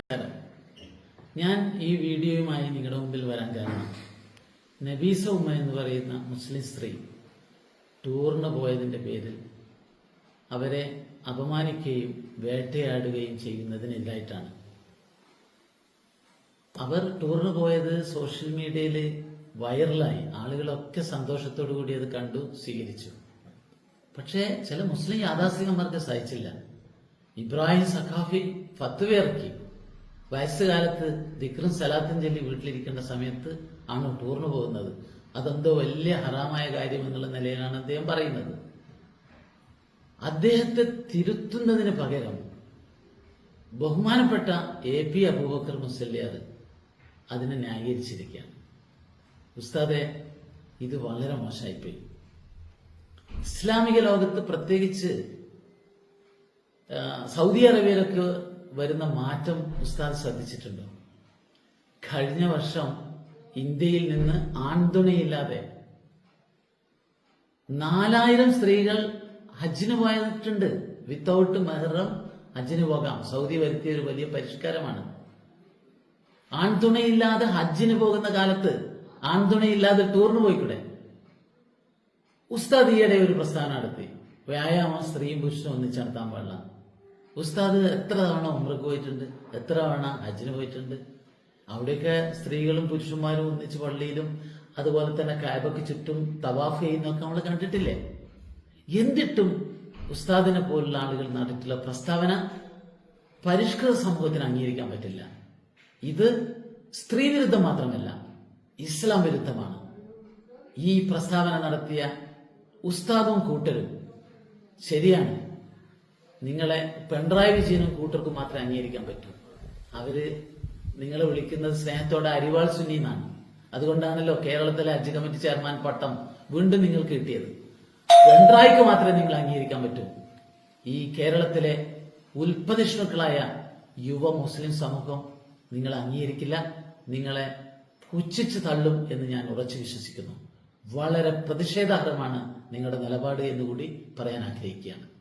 നമസ്കാരം ഞാൻ ഈ വീഡിയോയുമായി നിങ്ങളുടെ മുമ്പിൽ വരാൻ കാരണം നബീസ ഉമ്മ എന്ന് പറയുന്ന മുസ്ലിം സ്ത്രീ ടൂറിന് പോയതിന്റെ പേരിൽ അവരെ അപമാനിക്കുകയും വേട്ടയാടുകയും ചെയ്യുന്നതിനെതിരായിട്ടാണ് അവർ ടൂറിന് പോയത് സോഷ്യൽ മീഡിയയിൽ വൈറലായി. ആളുകളൊക്കെ സന്തോഷത്തോടു കൂടി അത് കണ്ടു സ്വീകരിച്ചു. പക്ഷേ ചില മുസ്ലിം യാഥാസ്ഥികന്മാർക്ക് സഹിച്ചില്ല ഇബ്രാഹിം സഖാഫി ഫത്വ ഇറക്കി. വയസ്സുകാലത്ത് ദിക്റും സലാത്തും ചൊല്ലി വീട്ടിലിരിക്കേണ്ട സമയത്ത് ആണ് ടൂറിന് പോകുന്നത്. അതെന്തോ വലിയ ഹറാമായ കാര്യം എന്നുള്ള നിലയിലാണ് അദ്ദേഹം പറയുന്നത്. അദ്ദേഹത്തെ തിരുത്തുന്നതിന് പകരം ബഹുമാനപ്പെട്ട എ പി അബൂബക്കർ മുസല്യാർ അതിനെ ന്യായീകരിച്ചിരിക്കുകയാണ്. ഉസ്താദെ ഇത് വളരെ മോശമായിപ്പോയി. ഇസ്ലാമിക ലോകത്ത് പ്രത്യേകിച്ച് സൗദി അറേബ്യയിലൊക്കെ വരുന്ന മാറ്റം ഉസ്താദ് ശ്രദ്ധിച്ചിട്ടുണ്ടോ? കഴിഞ്ഞ വർഷം ഇന്ത്യയിൽ നിന്ന് ആൺതുണയില്ലാതെ നാലായിരം സ്ത്രീകൾ ഹജ്ജിന് പോയിട്ടുണ്ട്. വിത്തൗട്ട് മെഹ്റം ഹജ്ജിന് പോകാം. സൗദി വരുത്തിയ ഒരു വലിയ പരിഷ്കാരമാണ്. ആൺതുണയില്ലാതെ ഹജ്ജിന് പോകുന്ന കാലത്ത് ആൺതുണയില്ലാതെ ടൂറിന് പോയിക്കൂടെ? ഉസ്താദ് ഈയിടെ ഒരു പ്രസ്ഥാനം നടത്തി. വ്യായാമം സ്ത്രീയും പുരുഷനും ഒന്നിച്ച് നടത്താൻ പാടില്ല. ഉസ്താദ് എത്ര തവണ ഉമ്രക്ക് പോയിട്ടുണ്ട്? എത്ര തവണ ഹജ്ജിന് പോയിട്ടുണ്ട്? അവിടെയൊക്കെ സ്ത്രീകളും പുരുഷന്മാരും ഒന്നിച്ച് പള്ളിയിലും അതുപോലെ തന്നെ കായബക്ക് ചുറ്റും തവാഫ് ചെയ്യുന്നൊക്കെ നമ്മൾ കണ്ടിട്ടില്ലേ? എന്നിട്ടും ഉസ്താദിനെ പോലുള്ള ആളുകൾ നടത്തിയിട്ടുള്ള പ്രസ്താവന പരിഷ്കൃത സമൂഹത്തിന് അംഗീകരിക്കാൻ പറ്റില്ല. ഇത് സ്ത്രീ വിരുദ്ധം മാത്രമല്ല ഇസ്ലാം വിരുദ്ധമാണ്. ഈ പ്രസ്താവന നടത്തിയ ഉസ്താദും കൂട്ടരും ശരിയാണ്. നിങ്ങളെ പിണറായി വിജയനും കൂട്ടർക്കും മാത്രമേ അംഗീകരിക്കാൻ പറ്റൂ. അവർ നിങ്ങളെ വിളിക്കുന്നത് സ്നേഹത്തോടെ അരിവാൾ സുനി എന്നാണ് അതുകൊണ്ടാണല്ലോ കേരളത്തിലെ ഹജ്ജ് കമ്മിറ്റി ചെയർമാൻ പട്ടം വീണ്ടും നിങ്ങൾക്ക് കിട്ടിയത്. പിണറായിക്ക് മാത്രമേ നിങ്ങൾ അംഗീകരിക്കാൻ പറ്റൂ. ഈ കേരളത്തിലെ ഉൽപ്പതിഷ്ണുക്കളായ യുവ മുസ്ലിം സമൂഹം നിങ്ങളെ അംഗീകരിക്കില്ല നിങ്ങളെ പുച്ഛിച്ച് തള്ളും എന്ന് ഞാൻ ഉറച്ചു വിശ്വസിക്കുന്നു. വളരെ പ്രതിഷേധാർഹമാണ് നിങ്ങളുടെ നിലപാട് എന്നുകൂടി പറയാൻ ആഗ്രഹിക്കുകയാണ്.